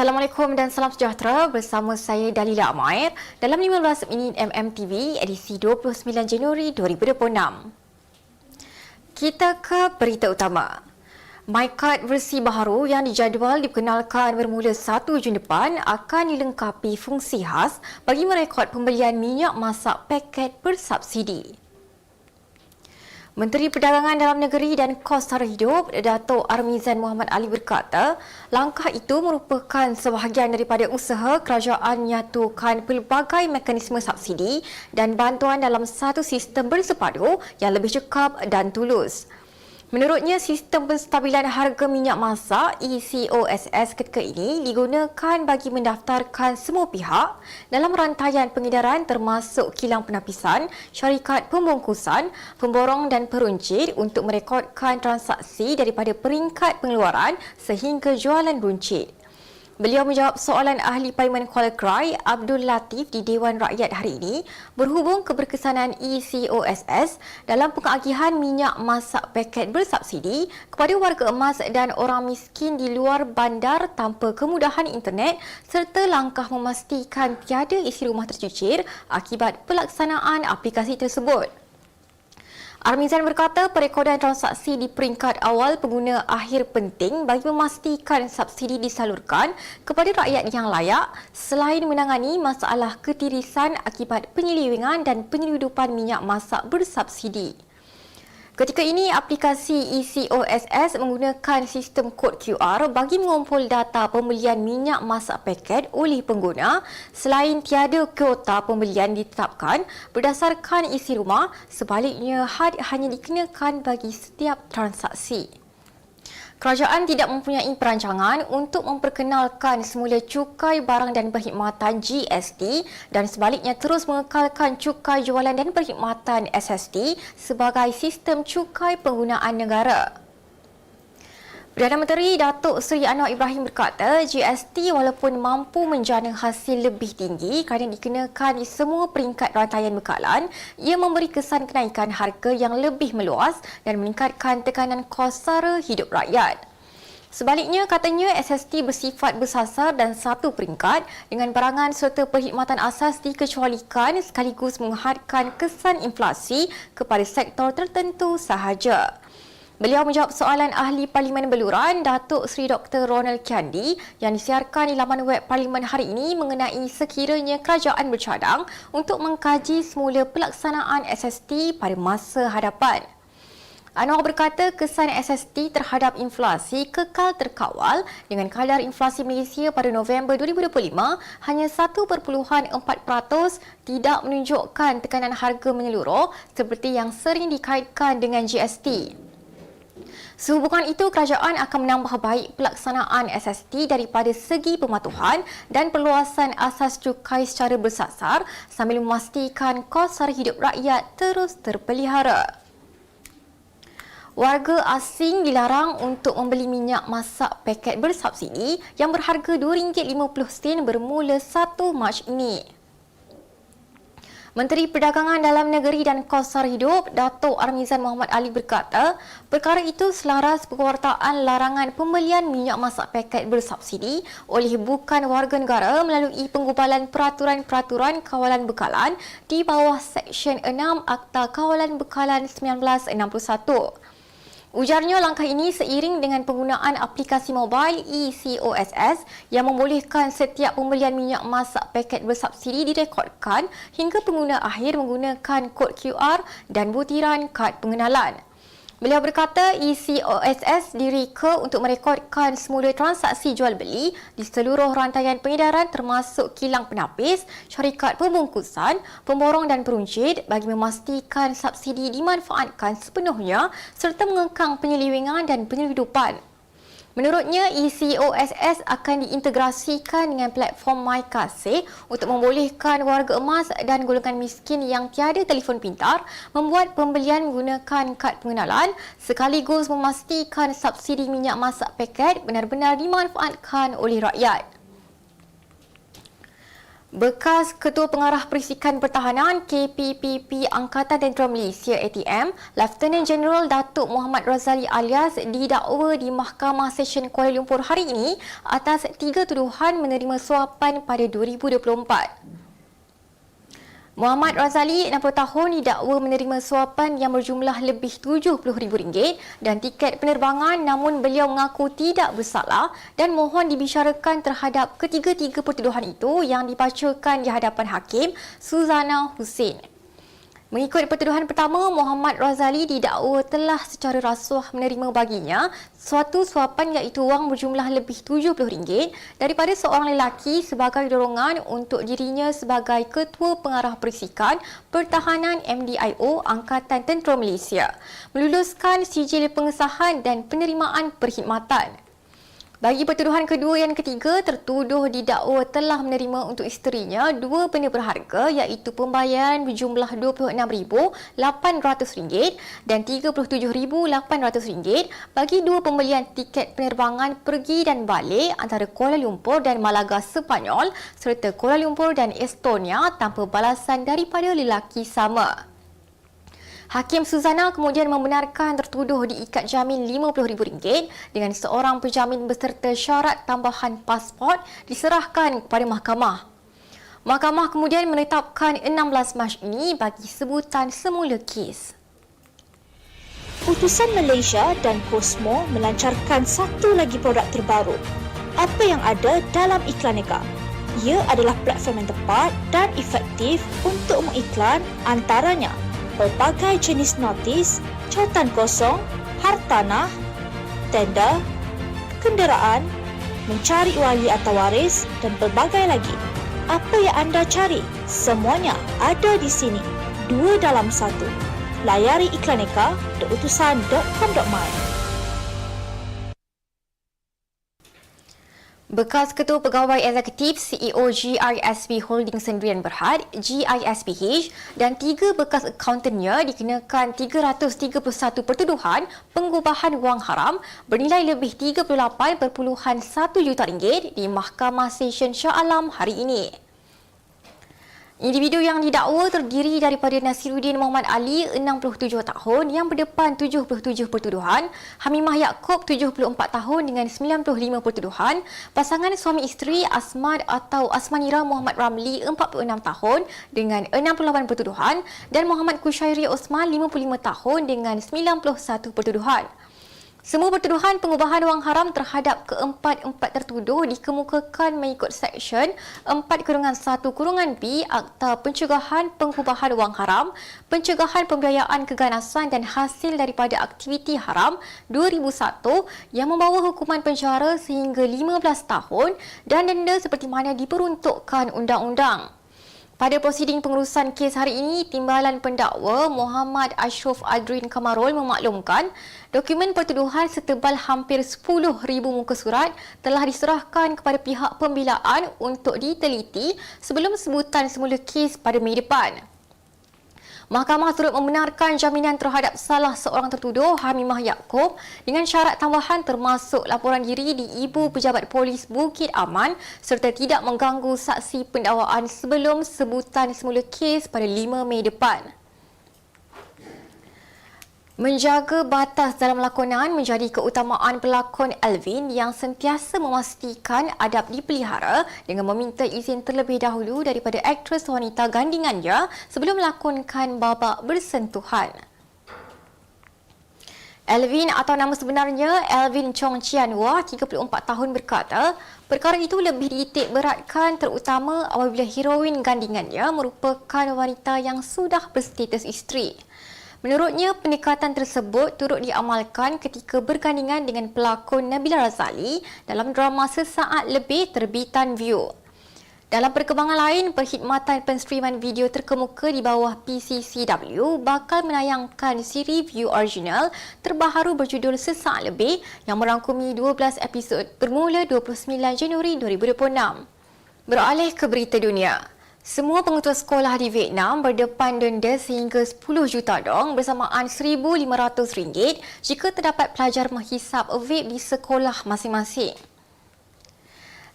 Assalamualaikum dan salam sejahtera bersama saya Dalila Amair dalam 15 minit MMTV edisi 29 Januari 2026. Kita ke berita utama. MyCard versi baharu yang dijadual diperkenalkan bermula 1 Jun depan akan dilengkapi fungsi khas bagi merekod pembelian minyak masak paket bersubsidi. Menteri Perdagangan Dalam Negeri dan Kos Sara Hidup, Dato' Armizan Muhammad Ali berkata, langkah itu merupakan sebahagian daripada usaha kerajaan menyatukan pelbagai mekanisme subsidi dan bantuan dalam satu sistem bersepadu yang lebih cekap dan tulus. Menurutnya, sistem penstabilan harga minyak masak ECOSS ketika ini digunakan bagi mendaftarkan semua pihak dalam rantaian pengedaran termasuk kilang penapisan, syarikat pembungkusan, pemborong dan peruncit untuk merekodkan transaksi daripada peringkat pengeluaran sehingga jualan runcit. Beliau menjawab soalan ahli Parlimen Kuala Krai Abdul Latif di Dewan Rakyat hari ini berhubung keberkesanan ECOSS dalam pengagihan minyak masak paket bersubsidi kepada warga emas dan orang miskin di luar bandar tanpa kemudahan internet serta langkah memastikan tiada isi rumah tercucir akibat pelaksanaan aplikasi tersebut. Armizan berkata perekodan transaksi di peringkat awal pengguna akhir penting bagi memastikan subsidi disalurkan kepada rakyat yang layak selain menangani masalah ketirisan akibat penyelewengan dan penyeludupan minyak masak bersubsidi. Ketika ini, aplikasi ECOSS menggunakan sistem kod QR bagi mengumpul data pembelian minyak masak paket oleh pengguna selain tiada kuota pembelian ditetapkan berdasarkan isi rumah, sebaliknya had hanya dikenakan bagi setiap transaksi. Kerajaan tidak mempunyai perancangan untuk memperkenalkan semula cukai barang dan perkhidmatan GST dan sebaliknya terus mengekalkan cukai jualan dan perkhidmatan SST sebagai sistem cukai penggunaan negara. Perdana Menteri Datuk Seri Anwar Ibrahim berkata GST walaupun mampu menjana hasil lebih tinggi kerana dikenakan di semua peringkat rantaian bekalan, ia memberi kesan kenaikan harga yang lebih meluas dan meningkatkan tekanan kos sara hidup rakyat. Sebaliknya, katanya SST bersifat bersasar dan satu peringkat dengan barangan serta perkhidmatan asas dikecualikan sekaligus menghadkan kesan inflasi kepada sektor tertentu sahaja. Beliau menjawab soalan ahli Parlimen Beluran Datuk Seri Dr. Ronald Kiandi yang disiarkan di laman web Parlimen hari ini mengenai sekiranya kerajaan bercadang untuk mengkaji semula pelaksanaan SST pada masa hadapan. Anwar berkata kesan SST terhadap inflasi kekal terkawal dengan kadar inflasi Malaysia pada November 2025 hanya 1.4% tidak menunjukkan tekanan harga menyeluruh seperti yang sering dikaitkan dengan GST. Sehubungan itu, kerajaan akan menambah baik pelaksanaan SST daripada segi pematuhan dan perluasan asas cukai secara bersasar sambil memastikan kos sara hidup rakyat terus terpelihara. Warga asing dilarang untuk membeli minyak masak paket bersubsidi yang berharga RM2.50 bermula 1 Mac ini. Menteri Perdagangan Dalam Negeri dan Kos Sara Hidup, Datuk Armizan Muhammad Ali berkata, perkara itu selaras pewartaan larangan pembelian minyak masak paket bersubsidi oleh bukan warga negara melalui penggubalan peraturan-peraturan kawalan bekalan di bawah Seksyen 6 Akta Kawalan Bekalan 1961. Ujarnya langkah ini seiring dengan penggunaan aplikasi mobile ECOSS yang membolehkan setiap pembelian minyak masak paket bersubsidi direkodkan hingga pengguna akhir menggunakan kod QR dan butiran kad pengenalan. Beliau berkata ECOSS direka untuk merekodkan semula transaksi jual beli di seluruh rantaian pengedaran termasuk kilang penapis, syarikat pembungkusan, pemborong dan peruncit bagi memastikan subsidi dimanfaatkan sepenuhnya serta mengekang penyelewengan dan penyeludupan. Menurutnya, ECOSS akan diintegrasikan dengan platform MyKasih untuk membolehkan warga emas dan golongan miskin yang tiada telefon pintar membuat pembelian menggunakan kad pengenalan sekaligus memastikan subsidi minyak masak paket benar-benar dimanfaatkan oleh rakyat. Bekas Ketua Pengarah Perisikan Pertahanan KPPP Angkatan Tentera Malaysia ATM, Lieutenant General Datuk Muhammad Razali alias didakwa di Mahkamah Session Kuala Lumpur hari ini atas tiga tuduhan menerima suapan pada 2024. Muhammad Razali, 60 tahun, didakwa menerima suapan yang berjumlah lebih RM70,000 dan tiket penerbangan namun beliau mengaku tidak bersalah dan mohon dibicarakan terhadap ketiga-tiga pertuduhan itu yang dibacakan di hadapan Hakim Suzana Hussein. Mengikut pertuduhan pertama, Muhammad Razali didakwa telah secara rasuah menerima baginya suatu suapan iaitu wang berjumlah lebih RM70 daripada seorang lelaki sebagai dorongan untuk dirinya sebagai Ketua Pengarah Perisikan Pertahanan MDIO Angkatan Tentera Malaysia meluluskan sijil pengesahan dan penerimaan perkhidmatan. Bagi pertuduhan kedua dan ketiga, tertuduh didakwa telah menerima untuk isterinya dua benda berharga iaitu pembayaran berjumlah RM26,800 dan RM37,800 bagi dua pembelian tiket penerbangan pergi dan balik antara Kuala Lumpur dan Malaga Sepanyol serta Kuala Lumpur dan Estonia tanpa balasan daripada lelaki sama. Hakim Suzana kemudian membenarkan tertuduh diikat jamin RM50,000 dengan seorang penjamin beserta syarat tambahan pasport diserahkan kepada mahkamah. Mahkamah kemudian menetapkan 16 Mac ini bagi sebutan semula kes. Utusan Malaysia dan Cosmo melancarkan satu lagi produk terbaru. Apa yang ada dalam iklan Eka? Ia adalah platform yang tepat dan efektif untuk mengiklan antaranya pelbagai jenis notis, cautan kosong, hartanah, tenda, kenderaan, mencari wali atau waris dan pelbagai lagi. Apa yang anda cari? Semuanya ada di sini. Dua dalam satu. Layari iklaneka iklaneka.utusan.com.my Bekas Ketua Pegawai Eksekutif CEO GISP Holding Sendirian Berhad, GISPH dan tiga bekas akauntennya dikenakan 331 pertuduhan pengubahan wang haram bernilai lebih 38.1 juta ringgit di Mahkamah Session Shah Alam hari ini. Individu yang didakwa terdiri daripada Nasiruddin Muhammad Ali, 67 tahun yang berdepan 77 pertuduhan, Hamimah Yaakob, 74 tahun dengan 95 pertuduhan, pasangan suami isteri Asmad atau Asmanira Muhammad Ramli, 46 tahun dengan 68 pertuduhan dan Muhammad Kushairi Osman, 55 tahun dengan 91 pertuduhan. Semua pertuduhan pengubahan wang haram terhadap keempat-empat tertuduh dikemukakan mengikut Seksyen 4 kurungan 1 kurungan B Akta Pencegahan Pengubahan Wang Haram, Pencegahan Pembiayaan Keganasan dan Hasil daripada Aktiviti Haram 2001 yang membawa hukuman penjara sehingga 15 tahun dan denda seperti mana diperuntukkan undang-undang. Pada prosiding pengurusan kes hari ini, Timbalan Pendakwa Muhammad Ashraf Adrin Kamarul memaklumkan dokumen pertuduhan setebal hampir 10,000 muka surat telah diserahkan kepada pihak pembelaan untuk diteliti sebelum sebutan semula kes pada Mei depan. Mahkamah turut membenarkan jaminan terhadap salah seorang tertuduh Hamimah Yaakob dengan syarat tambahan termasuk laporan diri di Ibu Pejabat Polis Bukit Aman serta tidak mengganggu saksi pendakwaan sebelum sebutan semula kes pada 5 Mei depan. Menjaga batas dalam lakonan menjadi keutamaan pelakon Alvin yang sentiasa memastikan adab dipelihara dengan meminta izin terlebih dahulu daripada aktris wanita gandingannya sebelum melakonkan babak bersentuhan. Alvin atau nama sebenarnya Alvin Chong Chianwa, 34 tahun berkata, perkara itu lebih dititik beratkan terutama apabila heroin gandingannya merupakan wanita yang sudah berstatus isteri. Menurutnya, pendekatan tersebut turut diamalkan ketika bergandingan dengan pelakon Nabila Razali dalam drama sesaat lebih terbitan View. Dalam perkembangan lain, perkhidmatan penstreaman video terkemuka di bawah PCCW bakal menayangkan siri View original terbaharu berjudul Sesaat Lebih yang merangkumi 12 episod bermula 29 Januari 2026. Beralih ke berita dunia. Semua pengetua sekolah di Vietnam berdepan denda sehingga 10 juta dong bersamaan RM1,500 jika terdapat pelajar menghisap vape di sekolah masing-masing.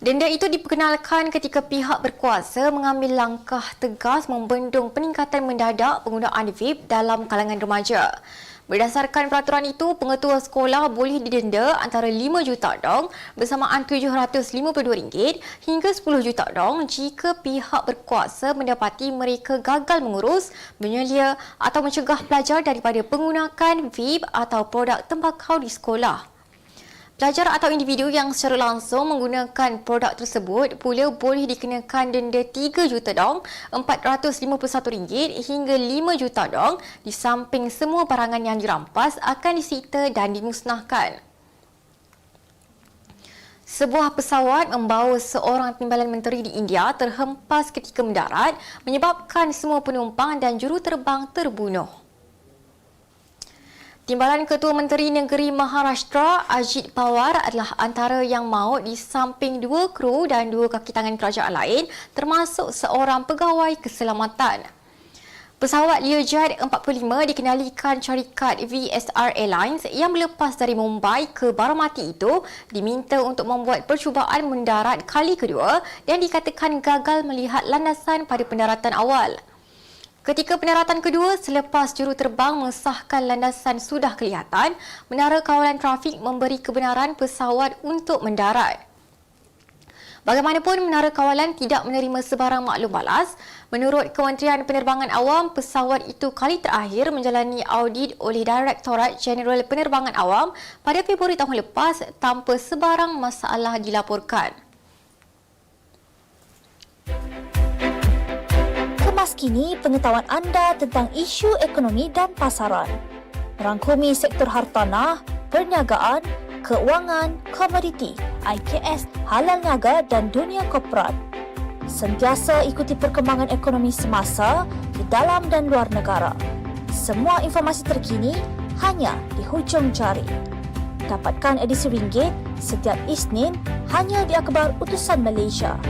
Denda itu diperkenalkan ketika pihak berkuasa mengambil langkah tegas membendung peningkatan mendadak penggunaan vape dalam kalangan remaja. Berdasarkan peraturan itu, pengetua sekolah boleh didenda antara 5 juta dong bersamaan RM752 hingga 10 juta dong jika pihak berkuasa mendapati mereka gagal mengurus, menyelia atau mencegah pelajar daripada penggunaan vape atau produk tembakau di sekolah. Pelajar atau individu yang secara langsung menggunakan produk tersebut pula boleh dikenakan denda 3 juta dong, RM451 hingga 5 juta dong di samping semua barangan yang dirampas akan disita dan dimusnahkan. Sebuah pesawat membawa seorang timbalan menteri di India terhempas ketika mendarat menyebabkan semua penumpang dan juruterbang terbunuh. Timbalan Ketua Menteri Negeri Maharashtra Ajit Pawar adalah antara yang maut di samping dua kru dan dua kaki tangan kerajaan lain termasuk seorang pegawai keselamatan. Pesawat Learjet 45 dikenalikan syarikat VSR Airlines yang melepas dari Mumbai ke Baramati itu diminta untuk membuat percubaan mendarat kali kedua dan dikatakan gagal melihat landasan pada pendaratan awal. Ketika pendaratan kedua selepas juruterbang mengesahkan landasan sudah kelihatan, Menara Kawalan Trafik memberi kebenaran pesawat untuk mendarat. Bagaimanapun, Menara Kawalan tidak menerima sebarang maklum balas. Menurut Kementerian Penerbangan Awam, pesawat itu kali terakhir menjalani audit oleh Direktorat Jeneral Penerbangan Awam pada Februari tahun lepas tanpa sebarang masalah dilaporkan. Kemas kini pengetahuan anda tentang isu ekonomi dan pasaran. Merangkumi sektor hartanah, perniagaan, keuangan, komoditi, IKS, halal niaga dan dunia korporat. Sentiasa ikuti perkembangan ekonomi semasa di dalam dan luar negara. Semua informasi terkini hanya di hujung jari. Dapatkan edisi ringgit setiap Isnin hanya di Akhbar Utusan Malaysia.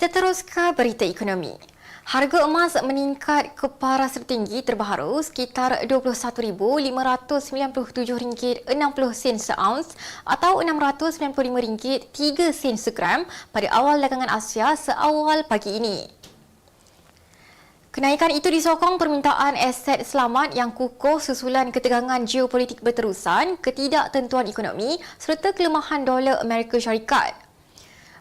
Kita terus ke berita ekonomi. Harga emas meningkat ke paras tertinggi terbaru sekitar RM21,597.60 seounce atau RM695.3 sen segram pada awal dagangan Asia seawal pagi ini. Kenaikan itu disokong permintaan aset selamat yang kukuh susulan ketegangan geopolitik berterusan, ketidaktentuan ekonomi serta kelemahan dolar Amerika Syarikat.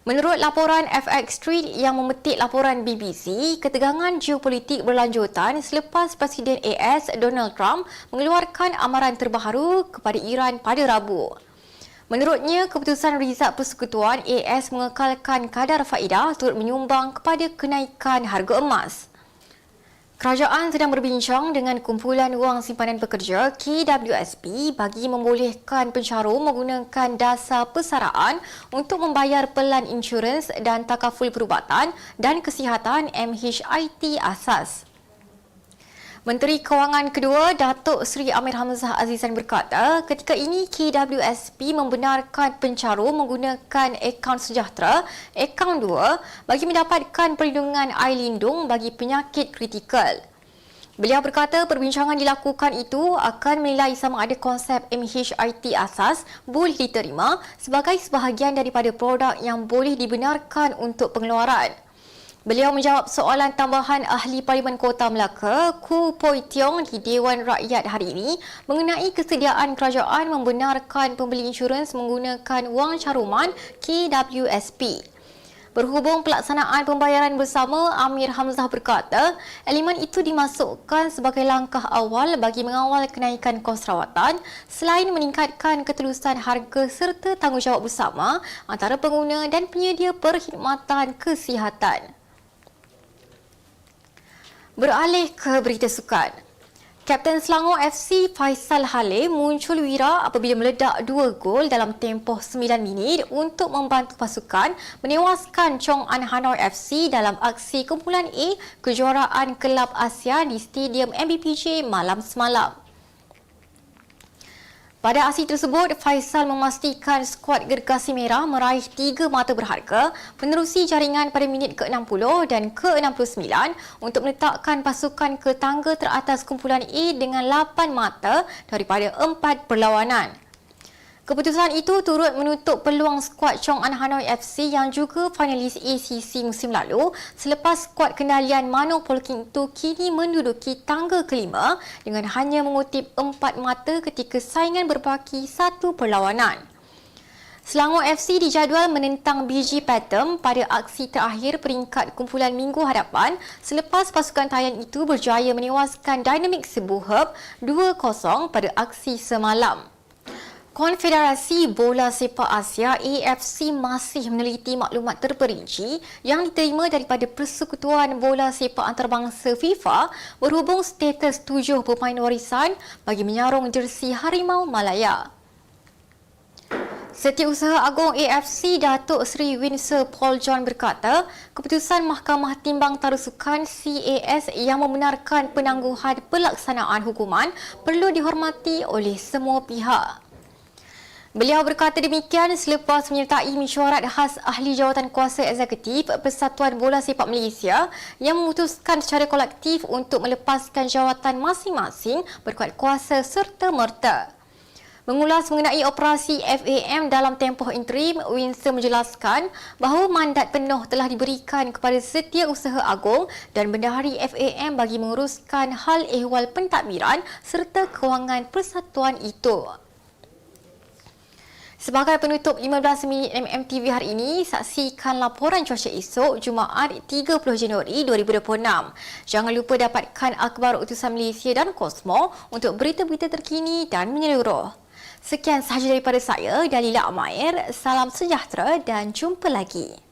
Menurut laporan FX Street yang memetik laporan BBC, ketegangan geopolitik berlanjutan selepas Presiden AS Donald Trump mengeluarkan amaran terbaru kepada Iran pada Rabu. Menurutnya, keputusan Rizal Persekutuan AS mengekalkan kadar faedah turut menyumbang kepada kenaikan harga emas. Kerajaan sedang berbincang dengan kumpulan wang simpanan pekerja KWSP bagi membolehkan pencarum menggunakan dasar persaraan untuk membayar pelan insurans dan takaful perubatan dan kesihatan MHIT asas. Menteri Kewangan kedua, Datuk Seri Amir Hamzah Azizan berkata, ketika ini KWSP membenarkan pencarum menggunakan akaun sejahtera, akaun dua, bagi mendapatkan perlindungan air lindung bagi penyakit kritikal. Beliau berkata perbincangan dilakukan itu akan menilai sama ada konsep MHIT asas boleh diterima sebagai sebahagian daripada produk yang boleh dibenarkan untuk pengeluaran. Beliau menjawab soalan tambahan Ahli Parlimen Kota Melaka, Ku Poi Tiong di Dewan Rakyat hari ini mengenai kesediaan kerajaan membenarkan pembeli insurans menggunakan wang caruman KWSP. Berhubung pelaksanaan pembayaran bersama, Amir Hamzah berkata, elemen itu dimasukkan sebagai langkah awal bagi mengawal kenaikan kos rawatan selain meningkatkan ketulusan harga serta tanggungjawab bersama antara pengguna dan penyedia perkhidmatan kesihatan. Beralih ke berita sukan. Kapten Selangor FC Faisal Halim muncul wira apabila meledak dua gol dalam tempoh 9 minit untuk membantu pasukan menewaskan Chong An Hanoi FC dalam aksi kumpulan A kejuaraan Kelab Asia di Stadium MBPJ malam semalam. Pada aksi tersebut, Faisal memastikan skuad Gergasi Merah meraih tiga mata berharga menerusi jaringan pada minit ke-60 dan ke-69 untuk meletakkan pasukan ke tangga teratas kumpulan A dengan 8 mata daripada 4 perlawanan. Keputusan itu turut menutup peluang skuad Chong An Hanoi FC yang juga finalis ACC musim lalu selepas skuad kendalian Mano Polking itu kini menduduki tangga kelima dengan hanya mengutip empat mata ketika saingan berbaki satu perlawanan. Selangor FC dijadual menentang BG Patem pada aksi terakhir peringkat kumpulan minggu hadapan selepas pasukan Thailand itu berjaya menewaskan Dynamic Sebuhub 2-0 pada aksi semalam. Konfederasi Bola Sepak Asia AFC masih meneliti maklumat terperinci yang diterima daripada Persekutuan Bola Sepak Antarabangsa FIFA berhubung status tujuh pemain warisan bagi menyarung jersi Harimau Malaya. Setiausaha Agung AFC Datuk Seri Winsor Paul John berkata, keputusan Mahkamah Timbang Tarusukan CAS yang membenarkan penangguhan pelaksanaan hukuman perlu dihormati oleh semua pihak. Beliau berkata demikian selepas menyertai mesyuarat khas Ahli Jawatan Kuasa Eksekutif Persatuan Bola Sepak Malaysia yang memutuskan secara kolektif untuk melepaskan jawatan masing-masing berkuat kuasa serta-merta. Mengulas mengenai operasi FAM dalam tempoh interim, Winsor menjelaskan bahawa mandat penuh telah diberikan kepada Setiausaha Agung dan Bendahari FAM bagi menguruskan hal ehwal pentadbiran serta kewangan persatuan itu. Sebagai penutup 15 minit MMTV hari ini, saksikan laporan cuaca esok Jumaat 30 Januari 2026. Jangan lupa dapatkan akhbar utusan Malaysia dan Kosmo untuk berita-berita terkini dan menyeluruh. Sekian sahaja daripada saya, Dalila Amair. Salam sejahtera dan jumpa lagi.